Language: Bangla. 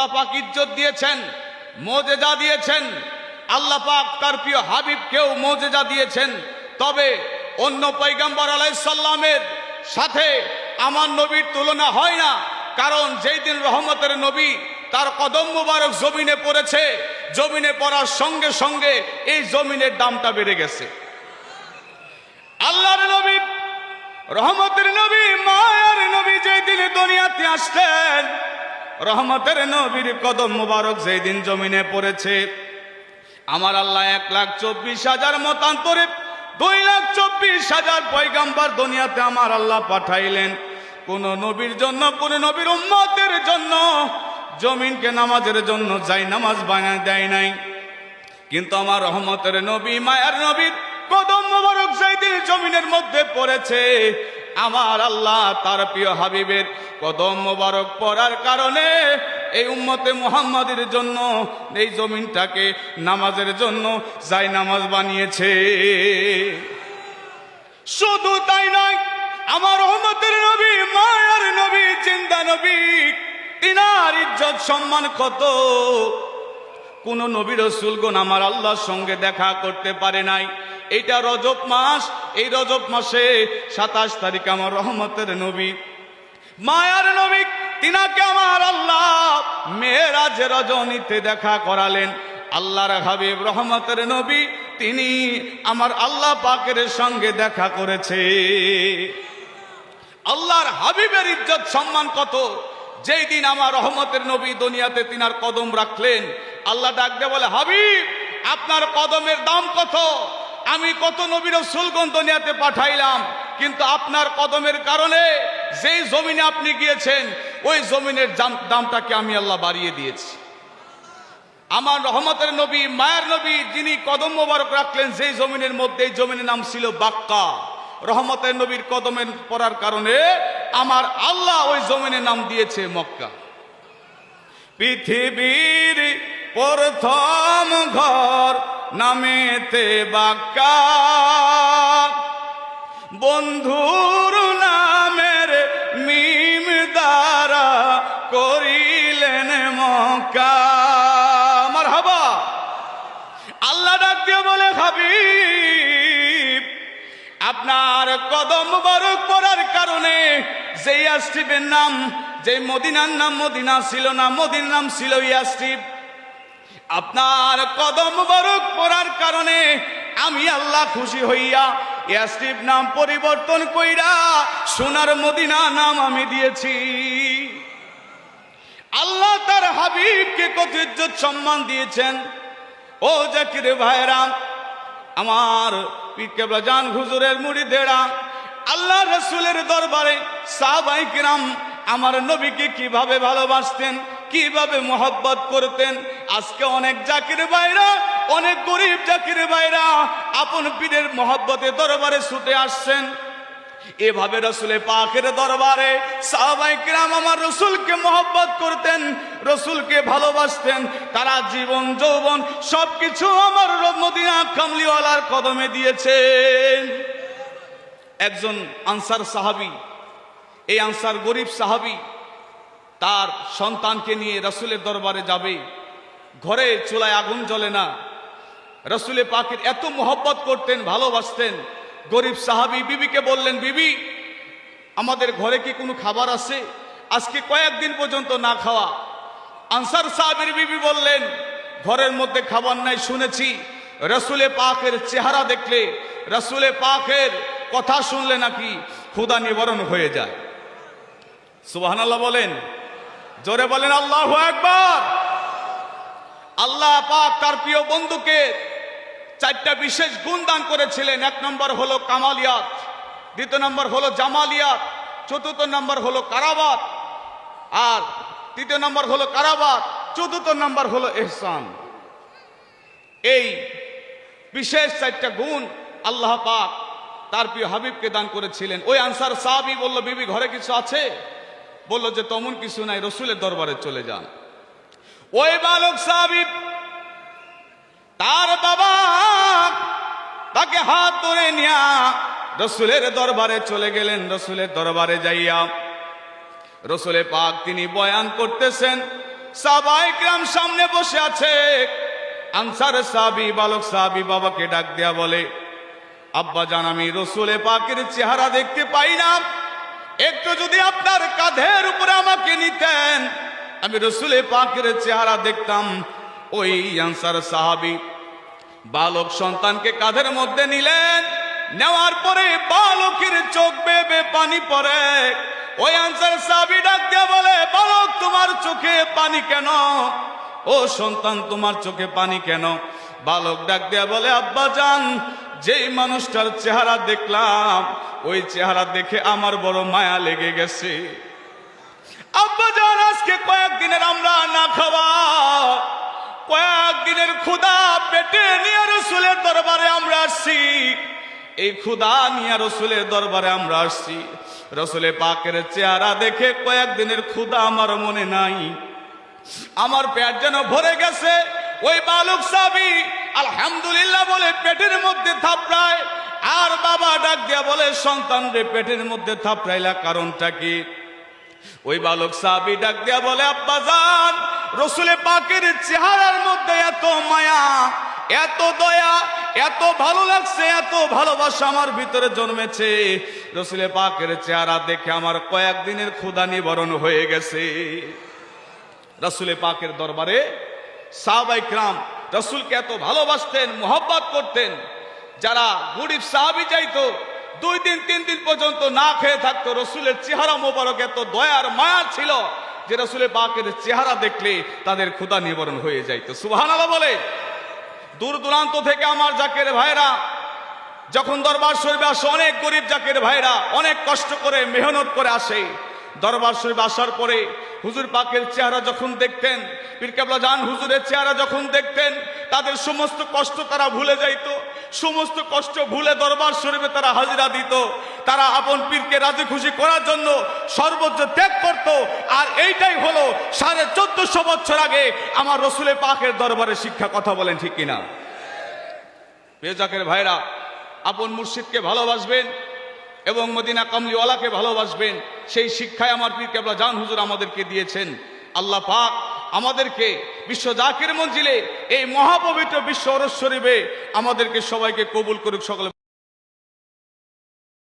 আল্লাহ পাক ইজ্জত দিয়েছেন, মোজেজা দিয়েছেন। আল্লাহ পাক তার প্রিয় হাবিবকেও মোজেজা দিয়েছেন। তবে অন্য পৈগম্বর আলাইসাল্লামের সাথে আমার নবীর তুলনা হয় না, কারণ যেই দিন রহমতের নবী তার কদম মুবারক জমিনে পড়েছে, জমিনে পড়ার সঙ্গে সঙ্গে এই জমিনের দামটা বেড়ে গেছে। আল্লাহর নবী, রহমতের নবী, মায়ার নবী যেই দিনে দুনিয়াতে আসলেন রহমতের নবীর কদম মুবারক যেই দিন জমিনে পড়েছে, আমার আল্লাহ এক লাখ চব্বিশ হাজার মতান্তরে দুই লাখ চব্বিশ হাজার পয়গাম্বার দুনিয়াতে আমার আল্লাহ পাঠাইলেন। কোন নবীর জন্য, কোন নবীর উম্মতের জন্য জমিনকে নামাজের জন্য যাই নামাজ বানায় দেয় নাই। কিন্তু আমার রহমতের নবী, মায়ার নবীর কদম মোবারক দিন জমিনের মধ্যে পড়েছে আমার আল্লাহ তার প্রিয় হাবিবের কদম মোবারক পড়ার কারণে এই উম্মতে মুহাম্মাদের জন্য, এই জমিনটাকে নামাজের জন্য যাই নামাজ বানিয়েছে। শুধু তাই নয়, আমার রহমতের নবী, মায়ার নবী চিন্তা নবী, তিনার ইজ্জত, সম্মান কত? কোন নবী রসুলগণ আমার আল্লাহর সঙ্গে দেখা করতে পারে নাই। এইটা রজব মাস। এই রজব মাসে সাতাশ তারিখ আমার রহমতের নবী। মায়ার নবী, তিনাকে আমার আল্লাহ মেয়েরাজ রজনীতে দেখা করালেন। আল্লাহর হাবিব রহমতের নবী, তিনি আমার আল্লাহ পাকের সঙ্গে দেখা করেছে। আল্লাহর হাবিবের ইজ্জত সম্মান কত? যেই দিন আমার রহমতের নবী দুনিয়াতে তিনার কদম রাখলেন, আল্লাহ ডাকতে বলে, হাবিব, আপনার কদমের দাম কত? আমি কত নবীর সুলগন দুনিয়াতে পাঠাইলাম, কিন্তু আপনার কদমের কারণে যেই জমিনে আপনি গিয়েছেন, ওই জমিনের দাম- দামটাকে আমি আল্লাহ বাড়িয়ে দিয়েছি। আমার রহমতের নবী, মায়ের নবী, যিনি কদম মোবারক রাখলেন, যেই জমিনের মধ্যে, এই জমিনের নাম ছিল বাক্কা। রহমতের নবীর কদমের পড়ার কারণে আমার আল্লাহ ওই জমিনের নাম দিয়েছে মক্কা। পৃথিবীর প্রথম ঘর নামেতে বাক্কা বন্ধুর নামের মিম দ্বারা করিলেন মক্কা। আমার হবা আল্লাহ ডাক বলে, হাবিব, আপনার কদম বরক পড়ার কারণে যে ইয়াস্টিপের নাম যে মদিনার নাম মদিনা ছিল না, মদিনার নাম ছিল ইয়াস্টিপ আপনার কদম বরক পড়ার কারণে আমি আল্লাহ খুশি হইয়া ইয়াস্টিপ নাম পরিবর্তন কইরা সোনার মদিনা নাম আমি দিয়েছি। আল্লাহ তার হাবিবকে কত ইজ্জত সম্মান দিয়েছেন। ও জাকির ভাইরা, আমার পিকেবলা জান হুজুরের মুড়ি দেড়া আল্লাহ রসুলের দরবারে সাহাবাই কিরাম আমার নবীকে কীভাবে ভালোবাসতেন কীভাবে মোহব্বত করতেন? আজকে অনেক জাকির ভাইরা, অনেক গরিব জাকির ভাইরা আপন পীরের মোহব্বতে দরবারে ছুটে আসছেন। এভাবে রসুলে পাকের দরবারে সাহাবাই কিরাম আমার রসুলকে মহব্বত করতেন, রসুলকে ভালোবাসতেন। তারা জীবন, যৌবন সবকিছু আমার মদিনা কামলিওয়ালার কদমে দিয়েছেন। একজন আনসার সাহাবি, এই আনসার গরিব সাহাবি তার সন্তানকে নিয়ে রসুলের দরবারে যাবে। ঘরে চুলায় আগুন জ্বলে না। রসুলে পাকের এত মোহব্বত করতেন, ভালোবাসতেন। গরিব সাহাবি বিবিকে বললেন, বিবি, আমাদের ঘরে কি কোনো খাবার আছে? আজকে কয়েকদিন পর্যন্ত না খাওয়া। আনসার সাহাবির বিবি বললেন, ঘরের মধ্যে খাবার নাই, শুনেছি। রসুলে পাকের চেহারা দেখলে, রসুলে পাকের কথা শুনলে নাকি ক্ষুদা নিবারণ হয়ে যায়। সুবহানাল্লাহ বলেন জোরে বলেন আল্লাহ একবার আল্লাহ পাক তার প্রিয় বন্ধুকে চারটা বিশেষ গুণ দান করেছিলেন। এক নম্বর হলো কামালিয়াত, দ্বিতীয় নম্বর হলো জামালিয়াত, চতুর্থ নম্বর হলো কারাবাত, আর তৃতীয় নম্বর হলো কারাবাত, চতুর্থ নম্বর হলো এহসান। এই বিশেষ চারটা গুণ আল্লাহ পাক তার প্রিয় হাবিবকে দান করেছিলেন। ওই আনসার সাহাবি বলল, বিবি, ঘরে কিছু আছে? বলল যে তেমন কিছু নাই, রসুলের দরবারে চলে যান। ওই বালক সাহাবি তার বাবা তাকে হাত ধরে নিয়া রসুলের দরবারে চলে গেলেন। রসুলের দরবারে যাইয়া রসুলে পাক তিনি বয়ান করতেছেন সাবাইকরাম সামনে বসে আছে। আনসার সাবি, বালক সাবি বাবাকে ডাক দেয়া বলে, আব্বা জান, আমি রসুলে পাকের চেহারা দেখতে পাই না। একটু যদি আপনার কাঁধের উপরে আমাকে নিতেন, আমি রসুলে পাকের চেহারা দেখতাম। ওই আনসার সাহাবি বালক সন্তানকে কাঁধের মধ্যে নিলেন, নেওয়ার পরে বালকের চোখ বেবে পানি পড়ে। ওই আনসার সাবি ডাক দিয়ে বলে, বালক, তোমার চোখে পানি কেন? ও সন্তান, তোমার চোখে পানি কেন? বালক ডাক দিয়া বলে আব্বা যান যেই মানুষটার চেহারা দেখলাম ওই চেহারা দেখে আমার বড় মায়া লেগে গেছে। আব্বা যান আজকে কয়েকদিনের আমরা না খাওয়া। কয়েকদিনের ক্ষুধা পেটে নিয়ে রসুলের দরবারে আমরা আসছি। এই ক্ষুধা নিয়ে রসুলের দরবারে আমরা আসছি। রসুলের পাকের চেহারা দেখে কয়েকদিনের ক্ষুধা আমার মনে নাই। আমার পেট যেন ভরে গেছে। ওই বালক সাবি আলহামদুলিল্লাহ বলে পেটের মধ্যে থাপড়ায়। আর বাবা ডাক দিয়া বলে, সন্তান রে, পেটের মধ্যে থাপড়াইলা কারণটা কি? ওই বালক সাহাবি ডাক দিয়া বলে, আব্বা যান রসুলে পাকের চেহারার মধ্যে এত মায়া, এত দয়া, এত ভালো লাগছে, এত ভালোবাসা আমার ভিতরে জন্মেছে। রসুলে পাকের চেহারা দেখে আমার কয়েকদিনের ক্ষুদা নিবারণ হয়ে গেছে। রসুলে পাকের দরবারে সাহাবাই ক্রাম রসুলকে এত ভালোবাসতেন, মোহব্বত করতেন। যারা গরিব সাহাবি যাইতো, দুই দিন, তিন দিন পর্যন্ত না খেয়ে থাকতো, রসুলের চেহারা মোবারক, এত দয়ার মায়া ছিল যে রসুলের পাকের চেহারা দেখলে তাদের ক্ষুদা নিবারণ হয়ে যাইতো। সুবহান বলে। দূর দূরান্ত থেকে আমার জাকের ভাইরা, যখন দরবার শরীফে আসে, অনেক গরিব জাকের ভাইরা, অনেক কষ্ট করে, মেহনত করে আসে। দরবার শরীফ আসার পরে হুজুর পাকের চেহারা যখন দেখতেন পীরকাবলা জান হুজুরের চেহারা যখন দেখতেন, তাদের সমস্ত কষ্ট তারা ভুলে যাইত, সমস্ত কষ্ট ভুলে দরবার শরীফে তারা হাজিরা দিত, তারা আপন পীরকে রাজি খুশি করার জন্য সর্বোচ্চ ত্যাগ করত। আর এইটাই হলো সাড়ে চোদ্দশো বছর আগে আমার রসুলের পাকের দরবারে শিক্ষা কথা বলেন ঠিক কিনা? বেজাকের ভাইরা, আপন মুর্শিদকে ভালোবাসবেন এবং মদিনা কামলিওয়ালাকে ভালোবাসবেন, সেই শিক্ষায় আমার পীর কেবলা জান হুজুর আমাদেরকে দিয়েছেন। আল্লাহ পাক আমাদেরকে বিশ্ব জাকির মঞ্জিলে এই মহাপবিত্র বিশ্ব অরস্বরীবে আমাদেরকে সবাইকে কবুল করুক, সকলে